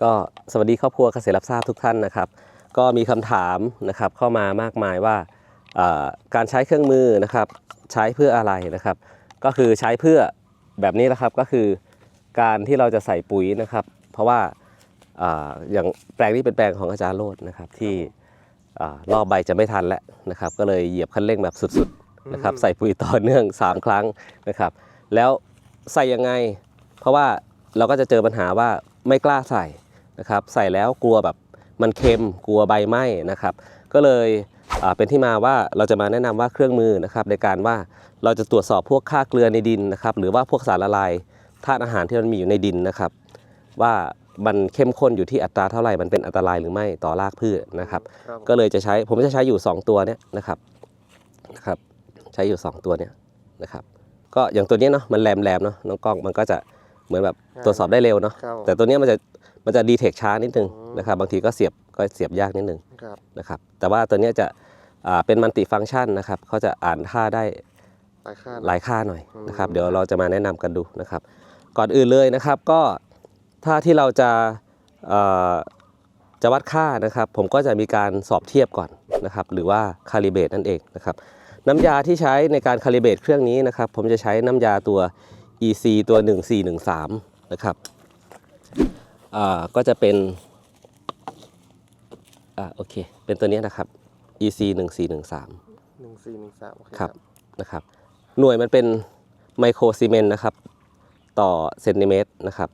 ก็สวัสดีครอบครัวเกษตรรับทราบทุกท่านนะครับ ก็มีคำถามนะครับเข้ามามากมายว่าการใช้เครื่องมือนะครับใช้เพื่ออะไรนะครับ ก็คือใช้เพื่อแบบนี้นะครับก็คือการที่เราจะใส่ปุ๋ยนะครับ เพราะว่าอย่างแปลงนี้เป็นแปลงของอาจารย์โรดนะครับที่รอบใบจะไม่ทันแล้วนะครับ ก็เลยเหยียบคันเร่งแบบสุดๆนะครับใส่ปุ๋ยต่อเนื่อง 3 ครั้งนะครับ แล้วใส่ยังไง เพราะว่าเราก็จะเจอปัญหาว่าไม่กล้าใส่ นะครับใส่แล้วกลัวแบบมันเค็มกลัวใบไหม้นะครับ ก็เลยอ่าเป็นที่มาว่าเราจะมาแนะนำว่าเครื่องมือนะครับในการว่าเราจะตรวจสอบพวกค่าเกลือในดินนะครับหรือว่าพวกสารละลายธาตุอาหารที่มันมีอยู่ในดินนะครับ ว่ามันเข้มข้นอยู่ที่อัตราเท่าไหร่มันเป็นอันตรายหรือไม่ต่อรากพืชนะครับครับก็เลยจะใช้ผมจะใช้อยู่ 2 ตัวเนี้ยนะครับนะครับ ใช้อยู่ 2 ตัวเนี้ยนะครับ ก็อย่างตัวเนี้ยเนาะมันแหลมแหลมๆเนาะน้องกล้องมันก็จะเหมือนแบบตรวจสอบได้เร็วเนาะครับแต่ตัวเนี้ยมันจะ มันจะดีเทคช้านิดนึงอืมนะครับบางทีก็เสียบก็เสียบยากนิดนึงครับ นะครับแต่ว่าตัวเนี้ยจะอ่าเป็นมัลติฟังก์ชันนะครับเขาจะอ่านค่าได้หลายค่าหลายค่าหน่อยนะครับอืมเดี๋ยวเราจะมาแนะนำกันดูนะครับ ก่อนอื่นเลยนะครับก็ถ้าที่เราจะเอ่อจะวัดค่านะครับ ผมก็จะมีการสอบเทียบก่อนนะครับ หรือว่าคาลิเบตนั่นเองนะครับ น้ำยาที่ใช้ในการคาลิเบตเครื่องนี้นะครับ ผมจะใช้น้ำยาตัว EC ตัว 1413 นะครับ อ่าก็จะเป็นอ่าโอเค เป็นตัวเนี้ยนะครับ EC 1413 หนึ่งสี่หนึ่งสามโอเคครับ นะครับ หน่วยมันเป็นไมโครซีเมนต์นะครับ ต่อเซนติเมตรนะครับ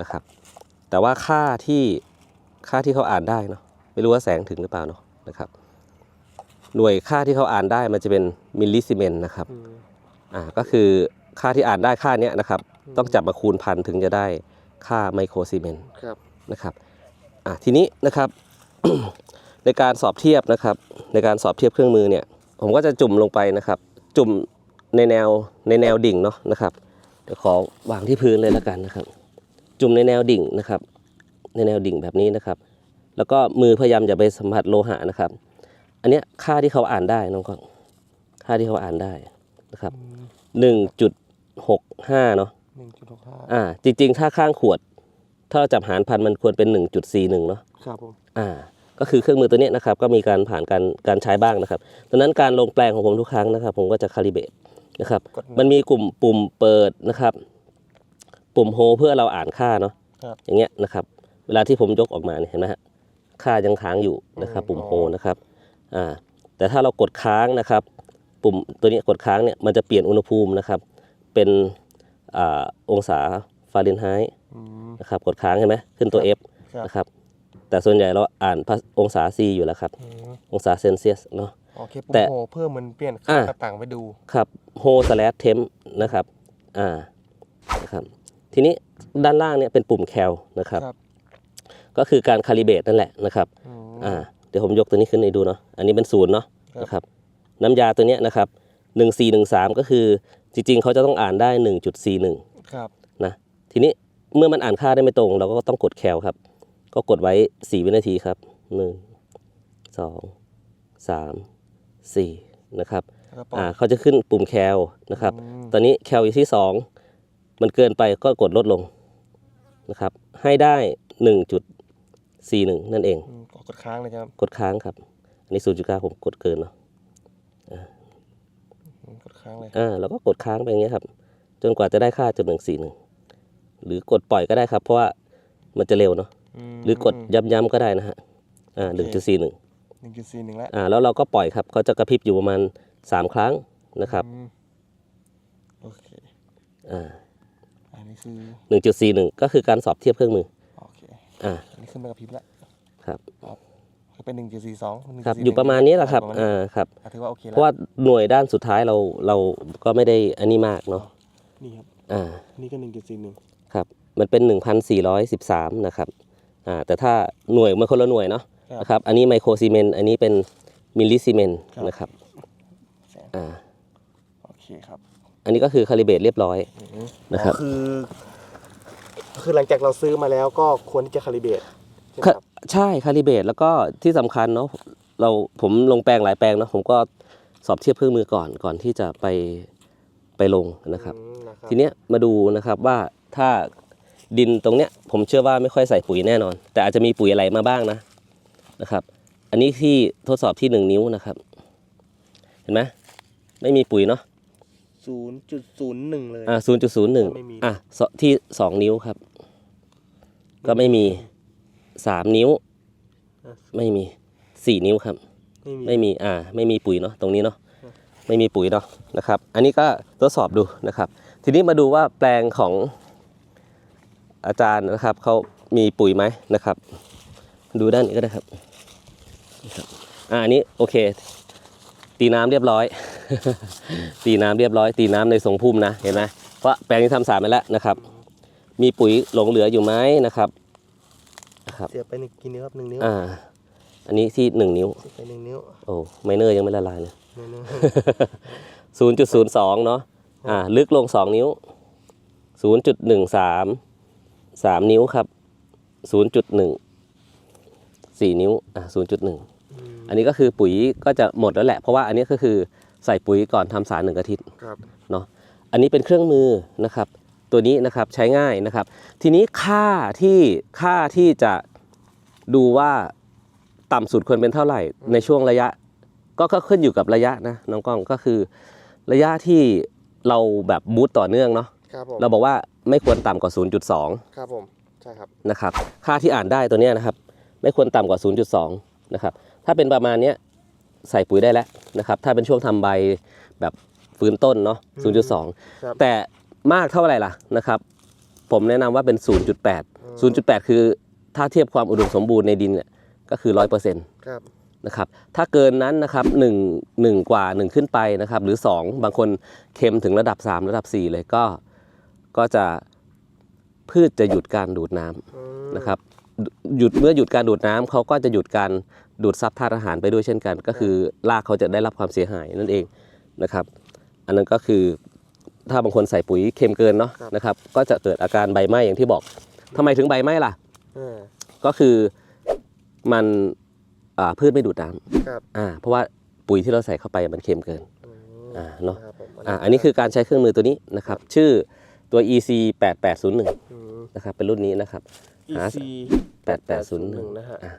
นะครับ แต่ว่าค่าที่ค่าที่เขาอ่านได้เนาะไม่รู้ว่าแสงถึงหรือเปล่าเนาะนะครับ หน่วยค่าที่เขาอ่านได้มันจะเป็นมิลลิซีเมนต์นะครับ อืมอ่าก็คือค่าที่อ่านได้ค่าเนี้ยนะครับ ต้องจับมาคูณพันถึงจะได้ ค่าไมโครซีเมนต์ครับนะครับอะทีนี้นะครับ ในการสอบเทียบนะครับ ในการสอบเทียบเครื่องมือเนี่ยผมก็จะจุ่มลงไปนะครับ จุ่มในแนวในแนวดิ่งเนาะนะครับเดี๋ยวขอวางที่พื้นเลยแล้วกันนะครับ จุ่มในแนวดิ่งนะครับ ในแนวดิ่งแบบนี้นะครับ แล้วก็มือพยายามอย่าไปสัมผัสโลหะนะครับ อันเนี้ยค่าที่เขาอ่านได้น้องก็ค่าที่เขาอ่านได้นะครับหนึ่งจุดหกห้าเนาะ หนึ่งจุดหกห้าอ่า จริง ๆ ถ้าข้างขวด ถ้าเราจับหารพันมันควรเป็น 1.41เนาะครับผมอ่า ก็คือเครื่องมือตัวเนี้ยนะครับ ก็มีการผ่านการการใช้บ้างนะครับดังนั้นการลงแปลงของผมทุกครั้งนะครับ ผมก็จะคาลิเบตนะครับ กดหมันมีกลุ่มปุ่มเปิดนะครับ ปุ่มโฮเพื่อเราอ่านค่าเนาะครับ อย่างเงี้ยนะครับ เวลาที่ผมยกออกมาเนี่ยเห็นไหมฮะค่ายังค้างอยู่นะครับอืมปุ่มโฮอ๋อนะครับอ่าแต่ถ้าเรากดค้างนะครับ ปุ่มตัวนี้กดค้างเนี่ยมันจะเปลี่ยนอุณหภูมินะครับ เป็น อ่าองศาฟาเรนไฮต์อืมนะครับกดค้างใช่ไหมขึ้นตัว F ครับนะครับแต่ส่วนใหญ่เราอ่านภาองศา C อยู่แล้วครับ อืมองศาเซนเซียสเนาะ โอเคปุ่แต่มโฮเพิ่มมันเปลี่ยนอ่าค่า ต่างๆไปดู ครับโฮสแลชเทมนะครับอ่านะครับทีนี้ด้านล่างเนี่ยเป็นปุ่มแคลนะครับ ครับ ก็คือการคาลิเบตนั่นแหละนะครับอืม อ่าเดี๋ยวผมยกตัวนี้ขึ้นให้ดูเนาะอันนี้เป็นศูนย์เนาะครับ นะครับน้ำยาตัวเนี้ยนะครับ1413 ก็คือ จริงๆเขาจะต้องอ่านได้ 1.41 ครับนะทีนี้เมื่อมันอ่านค่าได้ไม่ตรง เราก็ต้องกดแคลครับ ก็กดไว้ 4 วินาทีครับ 1 2 3 4 นะครับแล้วก็ปล่อยอ่าเขาจะขึ้นปุ่มแคลนะครับอืมตอนนี้แคลอยู่ที่ 2 มันเกินไปก็กดลดลงนะครับ ให้ได้ 1.41 นั่นเองอืมกดค้างเลยครับ กดค้างครับ อันนี้ 0.9 ผมกดเกินเนาะอืมกด ค้างเลยอ่าแล้วก็กดค้างไปอย่างเงี้ยครับ จนกว่าจะได้ค่าจุดหนึ่งสี่หนึ่งหรือกดปล่อยก็ได้ครับ เพราะว่ามันจะเร็วเนาะมหรือกดย้ำๆก็ได้นะฮะอ่าหนึ่งจุดสี่หนึ่งหนึ่งจุดสี่หนึ่งแล้วอ่าแล้วเราก็ปล่อยครับเขาจะกระพริบอยู่ประมาณสามครั้งนะครับอืมโอเคอ่าอันนี้คือหนึ่งจุดสี่หนึ่งก็คือการสอบเทียบเครื่องมือโอเคอ่าอันนี้ขึ้นไปกระพริบแล้วครับ ก็เป็นหนึ่งจุดสี่สองครับอยู่ประมาณนี้แหละครับอ่าครับถือว่าโอเคเพแล้วราะว่าหน่วยด้านสุดท้ายเราเราก็ไม่ได้อันนี้มากเนาะนี่ครับอ่านี่ก็หนึ่งจุดสี่หนึ่งครับมันเป็น1,413นะครับอ่าแต่ถ้าหน่วยมันคนละหน่วยเนาะนะครับอันนี้ไมโครซีเมนต์อันนี้เป็นมิลลิซีเมนต์นะครับแสงอ่าโอเคครับอันนี้ก็คือคาลิเบตเรียบร้อยอืมนะครับอ๋อคือคือหลังจากเราซื้อมาแล้วก็ควรที่จะคาลิเบต ใช่ไหมครับใช่คาลิเบตแล้วก็ที่สำคัญเนาะเราผมลงแปลงหลายแปลงเนาะผมก็สอบเทียบเครื่องมือก่อนก่อนที่จะไปไปลงนะครับอืมนะครับ ทีเนี้ยมาดูนะครับว่าถ้าดินตรงเนี้ยผมเชื่อว่าไม่ค่อยใส่ปุ๋ยแน่นอน แต่อาจจะมีปุ๋ยอะไรมาบ้างนะนะครับ อันนี้ที่ทดสอบที่หนึ่งนิ้วนะครับ เห็นไหมไม่มีปุ๋ยเนาะศูนย์จุดศูนย์หนึ่งเลยอ่าศูนย์จุดศูนย์หนึ่งไม่มีอะสที่สองนิ้วครับ ก็ไม่มี สามนิ้ว ไม่มีสี่นิ้วครับไม่มีไม่มีอ่าไม่มีปุ๋ยเนาะตรงนี้เนาะไม่มีปุ๋ยเนาะนะครับ อันนี้ก็ทดสอบดูนะครับ ทีนี้มาดูว่าแปลงของอาจารย์นะครับเขามีปุ๋ยไหมนะครับ ดูด้านนี้ก็ได้ครับนะครับอ่าอันนี้โอเค ตีน้ำเรียบร้อย ตีน้ำเรียบร้อย ตีน้ำในทรงพุ่มนะเห็นไหมเพราะแปลงนี้ทำสารไปแล้วนะครับ มีปุ๋ยหลงเหลืออยู่ไหมนะครับ นะครับเสียบไปหนึ่งกี่นิ้วครับหนึ่งนิ้วอ่า อันนี้ที่หนึ่งนิ้ว เสียบไปหนึ่งนิ้วโอ้ไมเนอร์ยังไม่ละลายเลยหนึ่งนิ้วศูนย์จุดศูนย์สองเนาะอ่า ลึกลงสองนิ้วศูนย์จุดหนึ่งสามสามนิ้วครับศูนย์จุดหนึ่งสี่นิ้วอ่าศูนย์จุดหนึ่งอืมอันนี้ก็คือปุ๋ยก็จะหมดแล้วแหละ เพราะว่าอันนี้ก็คือใส่ปุ๋ยก่อนทำสารหนึ่งอาทิตย์ครับเนาะอันนี้เป็นเครื่องมือนะครับ ตัวนี้นะครับใช้ง่ายนะครับ ทีนี้ค่าที่ค่าที่จะดูว่าต่ำสุดควรเป็นเท่าไหร่ในช่วงระยะ ก็ก็ขึ้นอยู่กับระยะนะน้องกล้องก็คือ ระยะที่เราแบบบูตต่อเนื่องเนาะครับผมเราบอกว่าไม่ควรต่ำกว่า 0.2 ครับผมใช่ครับนะครับค่าที่อ่านได้ตัวเนี้ยนะครับ ไม่ควรต่ำกว่า 0.2 นะครับ ถ้าเป็นประมาณเนี้ยใส่ปุ๋ยได้แล้วนะครับ ถ้าเป็นช่วงทำใบแบบฟื้นต้นเนาะครับ0.2 แต่ มากเท่าไหร่ล่ะนะครับ ผมแนะนำว่าเป็น 0.8 0.8 คือถ้าเทียบความอุดมสมบูรณ์ในดินเนี่ยก็คือ 100%ครับนะครับถ้าเกินนั้นนะครับ1 1กว่า 1 ขึ้นไปนะครับ หรือ 2 บางคนเค็มถึงระดับ 3 ระดับ 4 เลยก็ก็จะพืชจะหยุดการดูดน้ำอืมนะครับหยุดเมื่อหยุดการดูดน้ำเขาก็จะหยุดการดูดซับธาตุอาหารไปด้วยเช่นกัน ก็คือรากเขาจะได้รับความเสียหายนั่นเองนะครับ อันนั้นก็คือ ถ้าบางคนใส่ปุ๋ยเค็มเกินเนาะนะครับ ก็จะเกิดอาการใบไหม้อย่างที่บอกทำไมถึงใบไหม้ล่ะอ่าก็คือมันอ่าพืชไม่ดูดน้ำครับอ่าเพราะว่าปุ๋ยที่เราใส่เข้าไปมันเค็มเกิน อืมอ่าเนอะ ครับผมอ่าอันนี้คือการใช้เครื่องมือตัวนี้นะครับ ชื่อตัว EC 8801ม นะครับเป็นรุ่นนี้นะครับ หา EC 8801 นะฮะอ่า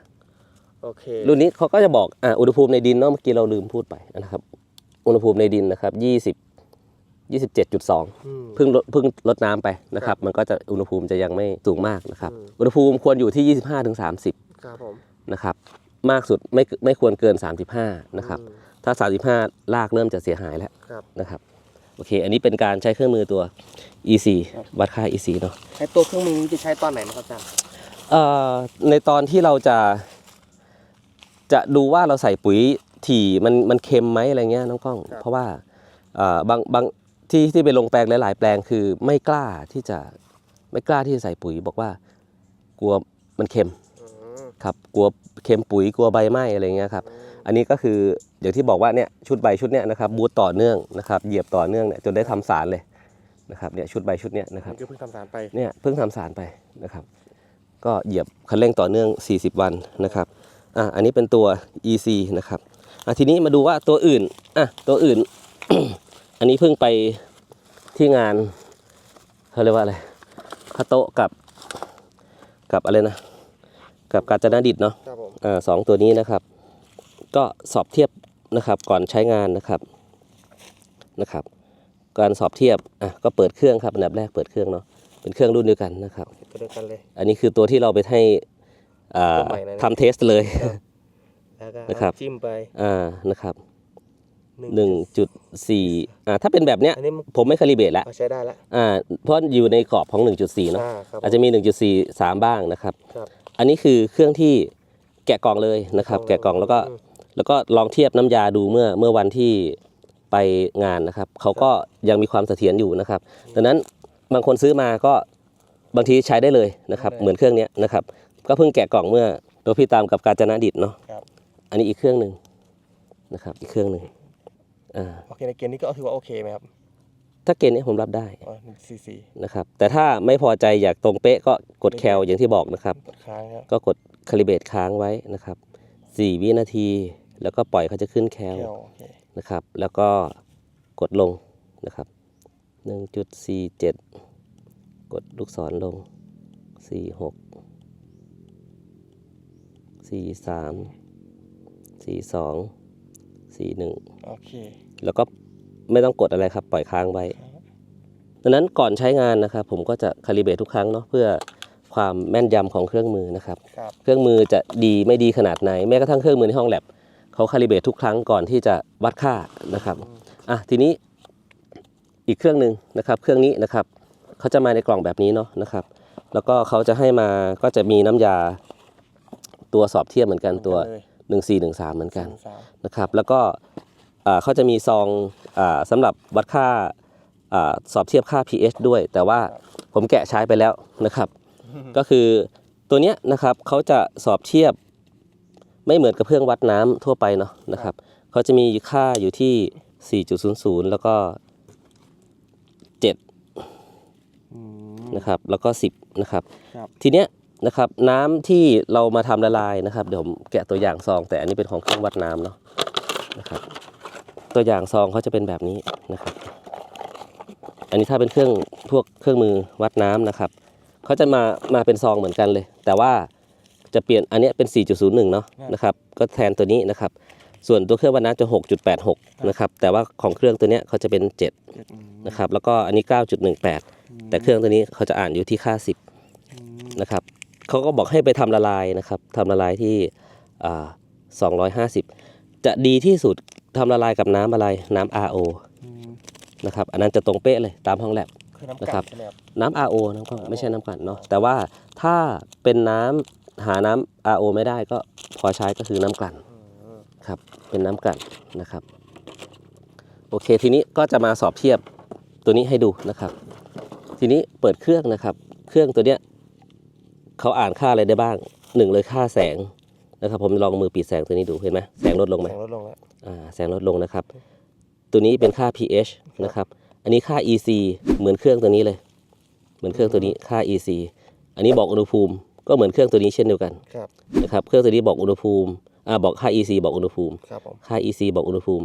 โอเครุ่นนี้เขาก็จะบอกอ่าอุณหภูมิในดินเนาะเมื่อกี้เราลืมพูดไปนะครับ อุณหภูมิในดินนะครับ20 27.2อืมเพิ่งลดเพิ่งลดน้ำไปนะครับ มันก็จะอุณหภูมิจะยังไม่สูงมากนะครับอืมอุณหภูมิควรอยู่ที่ 25-30ครับผมนะครับมากสุดไม่ไม่ควรเกิน 35นะครับอืมถ้า 35 ลากเริ่มจะเสียหายแล้วครับนะครับโอเค อันนี้เป็นการใช้เครื่องมือตัว EC วัดค่า EC เนาะใช้ตัวเครื่องมือนี้จะใช้ตอนไหนนะครับอาจารย์เอ่อในตอนที่เราจะ จะดูว่าเราใส่ปุ๋ยถี่มันมันเค็มไหมอะไรเงี้ยน้องกล้อง เพราะว่าเอ่อบางบาง ที่ที่ไปลงแปลงหลายๆ แปลงคือไม่กล้าที่จะไม่กล้าที่จะใส่ปุ๋ย บอกว่ากลัวมันเค็มอืมครับกลัวเค็มปุ๋ยกลัวใบไหม้อะไรเงี้ยครับอันนี้ก็คืออย่างที่บอกว่าเนี่ยชุดใบชุดเนี้ยนะครับบูตต่อเนื่องนะครับเหยียบต่อเนื่องเนี่ยจนได้ทำสารเลยนะครับเนี่ยชุดใบชุดเนี้ยนะครับนี่ก็เพิ่งทำสารไปเนี่ยเพิ่งทำสารไปนะครับก็เหยียบคันเร่งต่อเนื่อง 40 วันนะครับอะอันนี้เป็นตัว EC นะครับอะทีนี้มาดูว่าตัวอื่นอะตัวอื่น อันนี้เพิ่งไปที่งานเขาเรียกว่าอะไรพระโตะกับกับอะไรนะ กับกาญจนดิตเนาะครับผมอ่าสองตัวนี้นะครับ ก็สอบเทียบนะครับก่อนใช้งานนะครับนะครับ การสอบเทียบอะก็เปิดเครื่องครับอันดับแรกเปิดเครื่องเนาะเป็นเครื่องรุ่นเดียวกันนะครับตัวเดียวกันเลย อันนี้คือตัวที่เราไปให้อ่าตัวใหม่เลยนะทำเทสเลยแล้วก็นะครับจิ้มไปอ่านะครับ หนึ่งจุดสี่อ่าถ้าเป็นแบบเนี้ยอันนี้มันผมไม่คาลิเบรตแล้วเอาใช้ได้แล้วอ่าเพราะอยู่ในกรอบของ 1.4เนาะอ่าครับอาจจะมี 1.43 บ้างนะครับ ครับ อันนี้คือเครื่องที่แกะกล่องเลยนะครับ แกะกล่องแล้วก็อืม แล้วก็ลองเทียบน้ำยาดูเมื่อเมื่อวันที่ไปงานนะครับ เขาก็ยังมีความเสถียรอยู่นะครับ ดังนั้นบางคนซื้อมาก็บางทีใช้ได้เลยนะครับ เหมือนเครื่องเนี้ยนะครับ ก็เพิ่งแกะกล่องเมื่อตัวพี่ตามกับกาญจนดิตเนาะครับ อันนี้อีกเครื่องหนึ่งนะครับ อีกเครื่องหนึ่ง อ่าโอเคในเกณฑ์นี้ก็ถือว่าโอเคไหมครับถ้าเกณฑ์นี้ผมรับได้อ๋อหนึ่งซีซีนะครับแต่ถ้าไม่พอใจอยากตรงเป๊ะก็กดแคลอย่างที่บอกนะครับ กดค้างครับก็กดคาลิเบตค้างไว้นะครับ 4 วินาที แล้วก็ปล่อยเขาจะขึ้นแคลแก้วโอเคนะครับ แล้วก็กดลงนะครับ 1.47 กดลูกศรลงสี่หกสี่สามสี่สองสี่หนึ่งโอเค แล้วก็ไม่ต้องกดอะไรครับปล่อยค้างไว้ดังนั้นก่อนใช้งานนะครับ ผมก็จะคาลิเบรตทุกครั้งเนาะเพื่อความแม่นยำของเครื่องมือนะครับครับ เครื่องมือจะดีไม่ดีขนาดไหนแม้กระทั่งเครื่องมือในห้องแลบเขาคาลิเบรตทุกครั้งก่อนที่จะวัดค่านะครับอะทีนี้อีกเครื่องหนึ่งนะครับ เครื่องนี้นะครับเขาจะมาในกล่องแบบนี้เนาะนะครับ แล้วก็เขาจะให้มาก็จะมีน้ำยาตัวสอบเทียบเหมือนกันตัวเลย1413 เหมือนกันหงสามนะครับ แล้วก็อ่า เขาจะมีซองอาสำหรับวัดค่าอาสอบเทียบค่า pH ด้วย แต่ว่าผมแกะใช้ไปแล้วนะครับ ก็คือตัวเนี้ยนะครับเขาจะสอบเทียบไม่เหมือนกับเครื่องวัดน้ำทั่วไปเนาะนะครับเขาจะมีค่าอยู่ที่ 4.00 แล้วก็อืม7นะครับ แล้วก็ 10 นะครับครับทีเนี้ยนะครับน้ำที่เรามาทำละลายนะครับ เดี๋ยวผมแกะตัวอย่างซอง แต่อันนี้เป็นของเครื่องวัดน้ำเนาะนะครับ ตัวอย่างซองเขาจะเป็นแบบนี้นะครับ อันนี้ถ้าเป็นเครื่องพวกเครื่องมือวัดน้ำนะครับเขาจะมามาเป็นซองเหมือนกันเลย แต่ว่าจะเปลี่ยนอันนี้เป็น 4.01 เนาะนะครับก็แทนตัวนี้นะครับ ส่วนตัวเครื่องวัดน้ำจะ 6.86 นะครับ แต่ว่าของเครื่องตัวนี้เขาจะเป็น 7 นะครับ แล้วก็อันนี้ 9.18 แต่เครื่องตัวนี้เขาจะอ่านอยู่ที่ค่า 10 นะครับเขาก็บอกให้ไปทำละลายนะครับทำละลายที่ 250 จะดีที่สุดทำละลายกับน้ำอะไรน้ำ RO อืมนะครับอันนั้นจะตรงเป๊ะเลยตามห้องแลบคือน้ำนะกัครัดบใช่ไหมครับน้ำ RO นะก็ไม่ใช่น้ำกลั่นเนาะแต่ว่าถ้าเป็นน้ำหาน้ำ RO ไม่ได้ก็พอใช้ก็คือน้ำกลั่นอืมครับเป็นน้ำกลั่นนะครับโอเคทีนี้ก็จะมาสอบเทียบตัวนี้ให้ดูนะครับ ทีนี้เปิดเครื่องนะครับ เครื่องตัวเนี้ยเขาอ่านค่าอะไรได้บ้างหนึ่งเลยค่าแสง นะครับผมลองมือปิดแสงตัวนี้ดูเห็นไหมแสงลดลงไหมแสงลดลงแล้วอ่าแสงลดลงนะครับ ตัวนี้เป็นค่า pH นะครับอันนี้ค่า EC เหมือนเครื่องตัวนี้เลย เหมือนเครื่องตัวนี้ค่า EC อันนี้บอกอุณหภูมิก็เหมือนเครื่องตัวนี้เช่นเดียวกันครับนะครับเครื่องตัวนี้บอกอุณหภูมิอ่าบอกค่า EC บอกอุณหภูมิครับผมค่า EC บอกอุณหภูมิ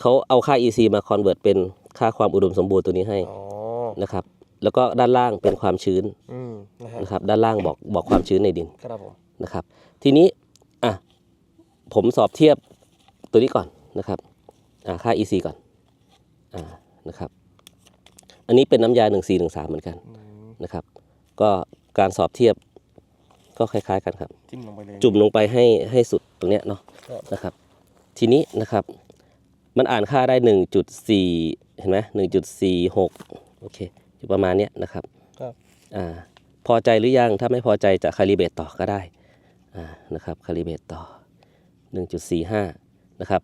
เขาเอาค่า EC มาคอนเวิร์ตเป็นค่าความอุดมสมบูรณ์ตัวนี้ให้อ๋อนะครับ แล้วก็ด้านล่างเป็นความชื้นอืมนะฮะนะครับ ด้านล่างบอกบอกความชื้นในดินครับผมนะครับ ทีนี้ อะผมสอบเทียบตัวนี้ก่อนนะครับอ่าค่า EC ก่อนอ่านะครับ อันนี้เป็นน้ำยา 1413 เหมือนกันอืมนะครับ ก็การสอบเทียบก็คล้าย ๆ กันครับ จิ้มลงไปเลย จุ่มลงไปให้ให้สุดตรงเนี้ยเนาะครับ นะครับ ทีนี้นะครับ มันอ่านค่าได้ 1.4 เห็นไหม1.46 โอเคอยู่ประมาณเนี้ยนะครับครับ อ่าพอใจหรือยังถ้าไม่พอใจจะคาลิเบตต่อก็ได้อ่า นะครับคาลิเบตต่อ 1.45 นะครับ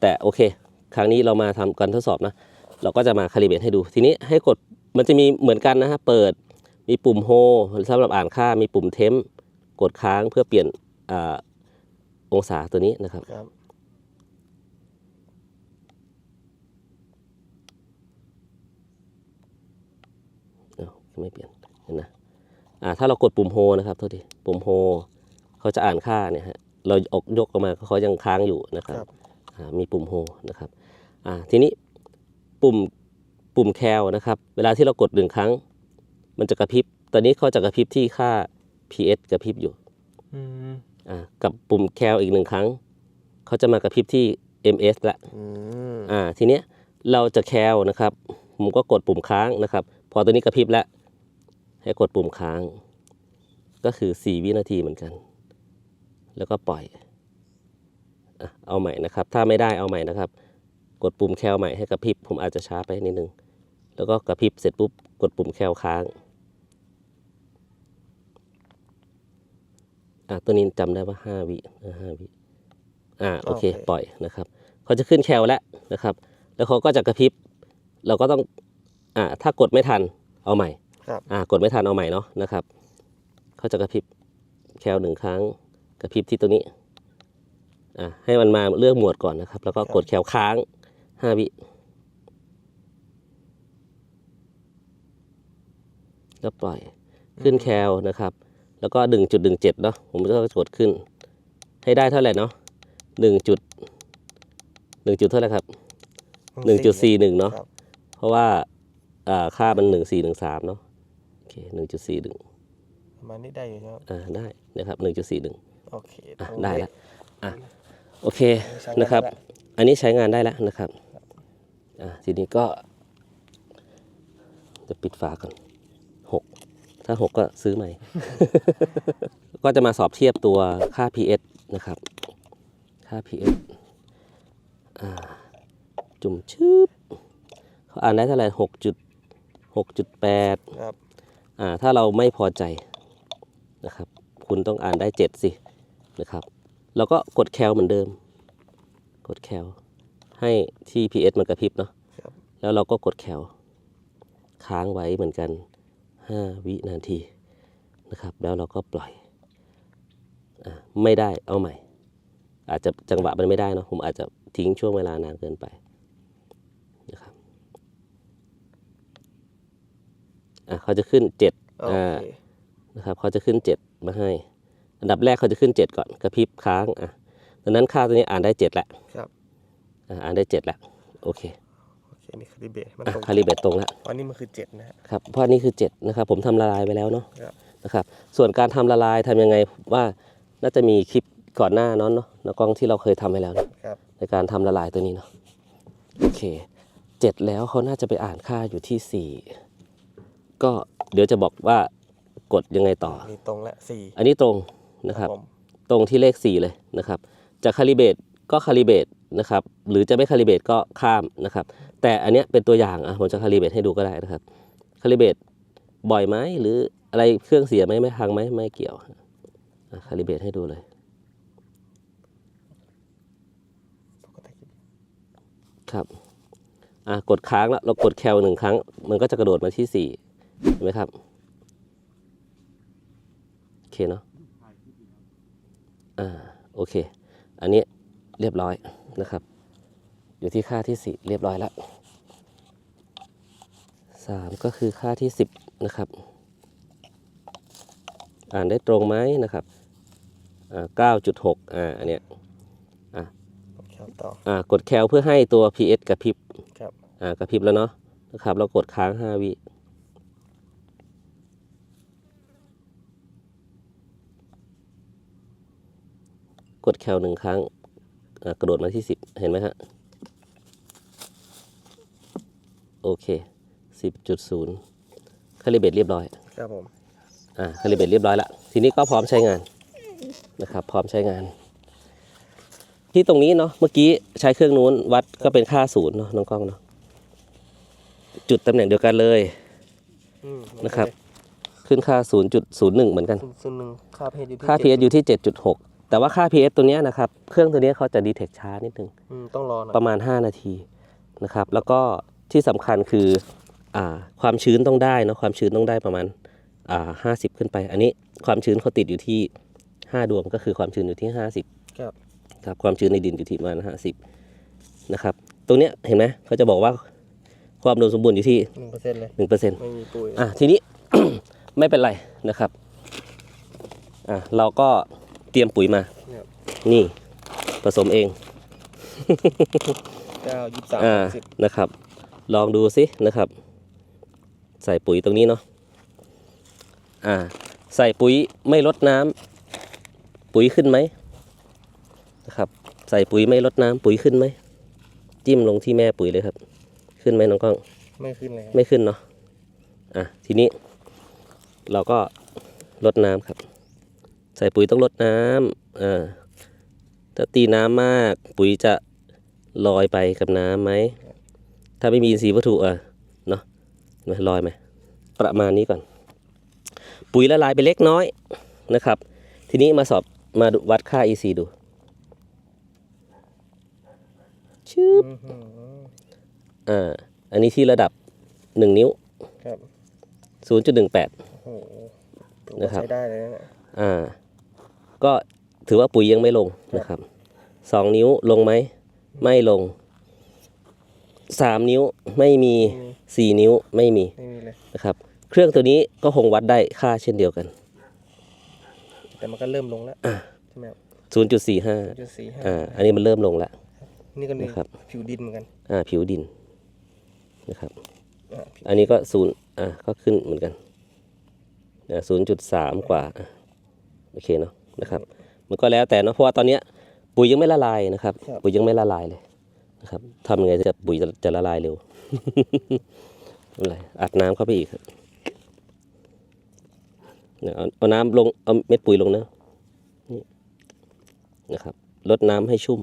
แต่โอเค ครั้งนี้เรามาทำการทดสอบนะ เราก็จะมาคาลิเบตให้ดู ทีนี้ให้กดมันจะมีเหมือนกันนะฮะ เปิดมีปุ่มโฮสำหรับอ่านค่ามีปุ่มเทมกดค้างเพื่อเปลี่ยนอ่าองศาตัวนี้นะครับครับเอ้าไม่เปลี่ยนเห็นนะอ่าถ้าเรากดปุ่มโฮนะครับโทษทีปุ่มโฮ เขาจะอ่านค่าเนี่ยฮะเราออกยกออกมาเขายังค้างอยู่นะครับครับอ่ามีปุ่มโฮนะครับอ่าทีนี้ปุ่มปุ่มแคลนะครับ เวลาที่เรากดหนึ่งครั้ง มันจะกระพริบ ตอนนี้เขาจะกระพริบที่ค่า pH กระพริบอยู่อืมอ่ากับปุ่มแคลอีกหนึ่งครั้ง เขาจะมากระพริบที่ ms ละอืมอ่าทีเนี้ยเราจะแคลนะครับ ผมก็กดปุ่มค้างนะครับ พอตัวนี้กระพริบแล้วให้กดปุ่มค้าง ก็คือ 4 วินาทีเหมือนกัน แล้วก็ปล่อยอะเอาใหม่นะครับ ถ้าไม่ได้เอาใหม่นะครับ กดปุ่มแคลใหม่ให้กระพริบ ผมอาจจะช้าไปนิดนึง แล้วก็กระพริบเสร็จปุ๊บ กดปุ่มแคลค้างอะตัวนี้จำได้ว่า5วิเออ5วิอ่าโอเค ปล่อยนะครับ เขาจะขึ้นแคลแล้วนะครับ แล้วเขาก็จะกระพริบ เราก็ต้องอ่าถ้ากดไม่ทันเอาใหม่ครับอ่ากดไม่ทันเอาใหม่เนาะนะครับ เขาจะกระพริบแคลหนึ่งครั้ง กระพริบที่ตัวนี้อ่าให้มันมาเลือกหมวดก่อนนะครับ แล้วก็กดแคลค้างห้าวิแล้วปล่อยขึ้นแคลนะครับ แล้วก็ดึงจุดดึงเจ็ดเนาะผมก็กดขึ้น ให้ได้เท่าไหร่เนาะหนึ่งจุดหนึ่งจุดเท่าไหร่ครับหนึ่งจุดสี่หนึ่งเนาะครับเพราะว่าอ่าค่ามันหนึ่งสี่หนึ่งสามเนาะโอเคหนึ่งจุดสี่หนึ่งประมาณนี้ได้อยู่นะครับอ่าได้นะครับหนึ่งจุดสี่หนึ่ง โอเคอะตรงได้นี้แล้วอะโอเคใช้งานนะครับได้ละอันนี้ใช้งานได้แล้วนะครับอะทีนี้ก็ จะปิดฝาก่อนหกถ้าหกก็ซื้อใหม่ ก็จะมาสอบเทียบตัวค่า pH นะครับ ค่า pH อ่า จุ่มชืบเขาอ่านได้เท่าไหร่หกจุดหกจุดแปดครับอ่าถ้าเราไม่พอใจนะครับ คุณต้องอ่านได้เจ็ดสิ นะครับ แล้วก็กดแคลเหมือนเดิม กดแคลให้ที่ PS มันกระพริบเนาะครับแล้วเราก็กดแคลค้างไว้เหมือนกัน 5 วินาทีนะครับ แล้วเราก็ปล่อยอาไม่ได้เอาใหม่ อาจจะจังหวะมันไม่ได้เนาะผมอาจจะทิ้งช่วงเวลานานเกินไปนะครับอะเขาจะขึ้น7โออ่าเคนะครับเขาจะขึ้น7มาให้ อันดับแรกเขาจะขึ้น 7 ก่อนกระพริบค้างอะดังนั้นค่าตัวนี้อ่านได้7แล้วครับอะอ่านได้7แล้วโอเคโอเคนี่คาลิเบตมันอะตรงคาลิเบตตรงแล้วอันนี้มันคือเจ็ดนะฮะครับเพราะอันนี่คือ7นะครับผมทำละลายไปแล้วเนาะครับนะครับส่วนการทำละลายทำยังไงว่าน่าจะมีคลิปก่อนหน้านั้นเนาะแล้วกล้องที่เราเคยทำไปแล้วเนอะครับในการทำละลายตัวนี้เนาะโอเคเจ็ดแล้วเขาน่าจะไปอ่านค่าอยู่ที่4ก็เดี๋ยวจะบอกว่ากดยังไงต่อมีตรงและสี่อันนี้ตรง นะครับผมตรงที่เลข 4 เลยนะครับ จะคาลิเบตก็คาลิเบตนะครับ หรือจะไม่คาลิเบตก็ข้ามนะครับ แต่อันเนี้ยเป็นตัวอย่างอะผมจะคาลิเบตให้ดูก็ได้นะครับ คาลิเบตบ่อยไหมหรืออะไรเครื่องเสียไหมไม่พังไหมไม่เกี่ยวอะคาลิเบตให้ดูเลยครับอะกดค้างแล้วเรากดแคลหนึ่งครั้ง มันก็จะกระโดดมาที่4เห็นไหมครับโอเคเนาะ อ่าโอเค อันนี้เรียบร้อยนะครับ อยู่ที่ค่าที่สี่เรียบร้อยแล้วสามก็คือค่าที่สิบนะครับ อ่านได้ตรงไหมนะครับอ่าเก้าจุดหกอ่าอันเนี้ยครับต่ออ่ากดแคลเพื่อให้ตัว PS กระพริบครับอ่ากระพริบแล้วเนาะนะครับเรากดค้าง 5 วิ กดแคลหนึ่งครั้งอ่ากระโดดมาที่ 10 เห็นไหมฮะ โอเค 10.0คาลิเบตเรียบร้อย ครับผม อ่าคาลิเบตเรียบร้อยแล้วทีนี้ก็พร้อมใช้งานนะครับ พร้อมใช้งาน ที่ตรงนี้เนาะเมื่อกี้ใช้เครื่องนู้นวัดก็เป็นค่าศูนย์เนาะน้องกล้องเนาะจุดตำแหน่งเดียวกันเลยอืมนะครับ ขึ้นค่า 0.01 เหมือนกันส่วนส่วนหนึ่งค่าเพจอยู่ที่ค่าเจ็ด PS อยู่ที่ 7.6 แต่ว่าค่า PS ตัวเนี้ยนะครับ เครื่องตัวเนี้ยเขาจะดีเทคช้านิดนึง อืมต้องรอหน่อยประมาณ 5 นาทีนะครับ แล้วก็ที่สำคัญคืออ่าความชื้นต้องได้เนอะความชื้นต้องได้ประมาณอ่าห้าสิบขึ้นไป อันนี้ความชื้นเขาติดอยู่ที่ 5 ดวงก็คือความชื้นอยู่ที่ 50 ครับ ครับความชื้นในดินอยู่ที่ประมาณ50นะครับ ตรงเนี้ยเห็นไหมเขาจะบอกว่าความอุดมสมบูรณ์อยู่ที่หนึ่งเปอร์เซ็นต์เลย1%ไม่มีปุ๋ยอะทีนี้ ไม่เป็นไรนะครับอะเราก็ เตรียมปุ๋ยมาครับนี่ ผสมเอง เก้ายี่สิบสามอ่าสิบนะครับ ลองดูสินะครับ ใส่ปุ๋ยตรงนี้เนาะอ่า ใส่ปุ๋ยไม่ลดน้ำปุ๋ยขึ้นไหมนะครับ ใส่ปุ๋ยไม่ลดน้ำปุ๋ยขึ้นไหมจิ้มลงที่แม่ปุ๋ยเลยครับ ขึ้นไหมน้องกล้อง ไม่ขึ้นเลยครับไม่ขึ้นเนาะอะทีนี้ เราก็ลดน้ำครับ ใส่ปุ๋ยต้องลดน้ำอ่าถ้าตีน้ำมากปุ๋ยจะลอยไปกับน้ำไหม ถ้าไม่มีอินทรีย์วัตถุอะเนาะเห็นไหมลอยไหมประมาณนี้ก่อน ปุ๋ยละลายไปเล็กน้อยนะครับ ทีนี้มาสอบมาดูวัดค่า EC ดูชืบอื้อหืออ่า อันนี้ที่ระดับ1นิ้วครับ0.18โอ้โหถือนะว่าครับใช้ได้เลยนะเนี่ยอ่า ก็ถือว่าปุ๋ยยังไม่ลงนะครับสองนิ้วลงไหมไม่ลงสามนิ้วไม่มีสี่นิ้วไม่มีไม่มีเลยนะครับ เครื่องตัวนี้ก็คงวัดได้ค่าเช่นเดียวกัน แต่มันก็เริ่มลงแล้วใช่ไหมครับ0.45จุดสี่ห้าอ่าอันนี้มันเริ่มลงแล้วนี่ก็นี่นะครับผิวดินเหมือนกันอ่าผิวดินนะครับอ่าผิวอันนี้ก็ศูนย์อ่าก็ขึ้นเหมือนกันศูนย์จุดสามกว่าโอเคเนาะ นะครับ มันก็แล้วแต่เนาะเพราะว่าตอนเนี้ยปุ๋ยยังไม่ละลายนะครับ ปุ๋ยยังไม่ละลายเลยนะครับทำยังไงจะปุ๋ยจะจะละลายเร็วไม่เป็นไรอัดน้ำเข้าไปอีกครับเนี่ยเอาเอาน้ำลงเอาเม็ดปุ๋ยลงนะนี่นะครับลดน้ำให้ชุ่ม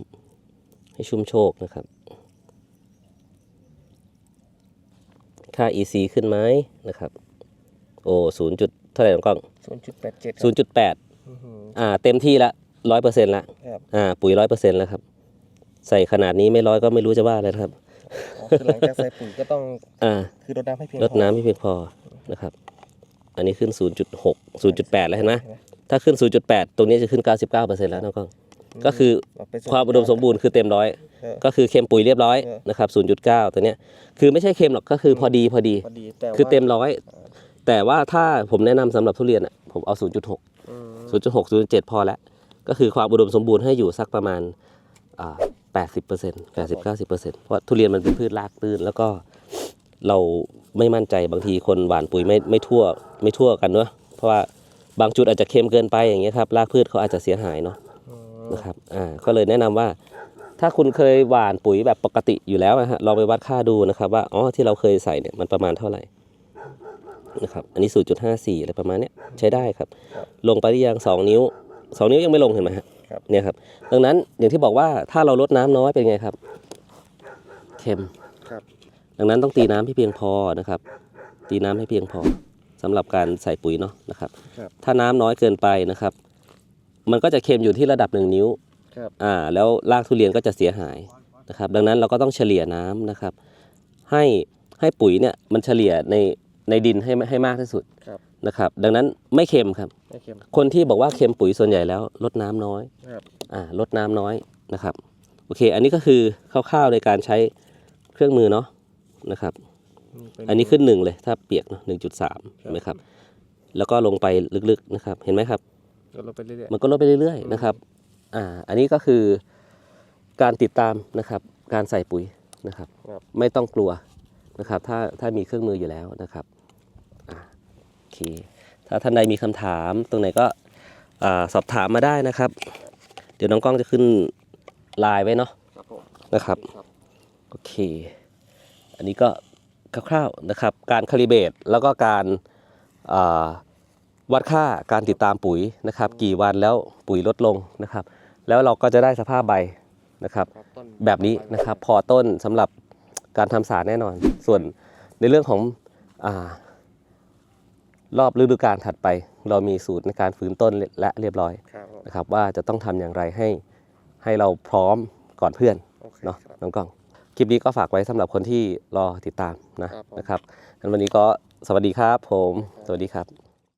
ให้ชุ่มโชคนะครับ ค่า EC ขึ้นไหมนะครับ โอ้ศูนย์จุดเท่าไหร่น้องกล้องศูนย์จุดแปดเจ็ดศูนย์จุดแปด อ่าเต็มที่ละร้อยเปอร์เซ็นต์ละครับ อ่าปุ๋ยร้อยเปอร์เซ็นต์แล้วครับ ใส่ขนาดนี้ไม่ร้อยก็ไม่รู้จะว่าอะไรนะครับ อ๋อคือหลังจากใส่ปุ๋ยก็ต้องอ่า คือรดน้ำให้เพียงลดน้ำให้เพียงพอนะครับ อันนี้ขึ้น 0.6 0.8 แล้วเห็นไหมถ้าขึ้น 0.8 ตรงนี้จะขึ้น 99%แล้วน้องกล้อง ก็คือความอุดมสมบูรณ์คือเต็มร้อยก็คือเค็มปุ๋ยเรียบร้อยนะครับ 0.9 ตัวเนี้ยคือไม่ใช่เค็มหรอกก็คือพอดีพอดี พอดีแต่คือเต็มว่าร้อยแต่ว่าถ้าผมแนะนำสำหรับทุเรียนอะผมเอา 0.6อืม 0.6 0.7 พอแล้ว ก็คือความอุดมสมบูรณ์ให้อยู่สักประมาณอ่า80% 80 90%เพราะทุเรียนมันเป็นพืชรากตื้น แล้วก็เราไม่มั่นใจบางทีคนหว่านปุ๋ยไม่ไม่ทั่วไม่ทั่วกันเนาะเพราะว่าบางจุดอาจจะเค็มเกินไปอย่างเงี้ยครับรากพืชเขาอาจจะเสียหายเนาะอืมนะครับอ่าก็เลยแนะนำว่า ถ้าคุณเคยหว่านปุ๋ยแบบปกติอยู่แล้วนะฮะลองไปวัดค่าดูนะครับว่าอ๋อที่เราเคยใส่เนี่ยมันประมาณเท่าไหร่ นะครับ อันนี้ 0.54 อะไรประมาณเนี้ยใช้ได้ครับ ลงไปที่ยัง2 นิ้ว 2 นิ้วยังไม่ลงเห็นไหมฮะครับเนี่ยครับ ดังนั้นอย่างที่บอกว่าถ้าเราลดน้ำน้อยเป็นไงครับ เค็มครับ ดังนั้นต้องตีน้ำให้เพียงพอนะครับ ตีน้ำให้เพียงพอสำหรับการใส่ปุ๋ยเนาะนะครับครับถ้าน้ำน้อยเกินไปนะครับ มันก็จะเค็มอยู่ที่ระดับหนึ่งนิ้วครับอ่า แล้วรากทุเรียนก็จะเสียหายนะครับ ดังนั้นเราก็ต้องเฉลี่ยน้ำนะครับ ให้ให้ปุ๋ยเนี่ยมันเฉลี่ยใน ในดินให้ให้มากที่สุดครับนะครับ ดังนั้นไม่เค็มครับ ไม่เค็ม คนที่บอกว่าเค็มปุ๋ยส่วนใหญ่แล้วลดน้ำน้อยครับ อ่าลดน้ำน้อยนะครับ โอเค อันนี้ก็คือคร่าวๆในการใช้เครื่องมือเนาะนะครับ เป็ อันนี้ขึ้นหนึ่งเลยถ้าเปียกเนอะหนึ่งจุดสามเห็นไหมครับ แล้วก็ลงไปลึกๆนะครับ เห็นไหมครับ ลดลงไปเรื่อยมันก็ลดไปเรื่อยๆนะครับ อ่า อันนี้ก็คือการติดตามนะครับ การใส่ปุ๋ยนะครับไม่ต้องกลัวนะครับ ถ้าถ้ามีเครื่องมืออยู่แล้วนะครับอ่าโอ เค ถ้าท่านใดมีคำถามตรงไหนก็สอบถามมาได้นะครับ เดี๋ยวน้องกล้องจะขึ้นไลน์ไว้เนาะนะครับโอเค อันนี้ก็คร่าวๆนะครับ การคาลิเบตแล้วก็การาวัดค่าการติดตามปุ๋ยนะครับ กี่วันแล้วปุ๋ยลดลงนะครับ แล้วเราก็จะได้สภาพใบนะครับ แบบนี้นะครับพอต้นสำหรับการทำสารแน่นอน ส่วนในเรื่องของอา รอบฤดูกาลถัดไป เรามีสูตรในการฟื้นต้นและเรียบร้อยครับผมนะครับว่าจะต้องทำอย่างไรให้ให้เราพร้อมก่อนเพื่อนโอเคเนาะครับ น้องกล้อง คลิปนี้ก็ฝากไว้สำหรับคนที่รอติดตามนะครับผม นะครับงั้นวันนี้ก็สวัสดีครับผม สวัสดีครับ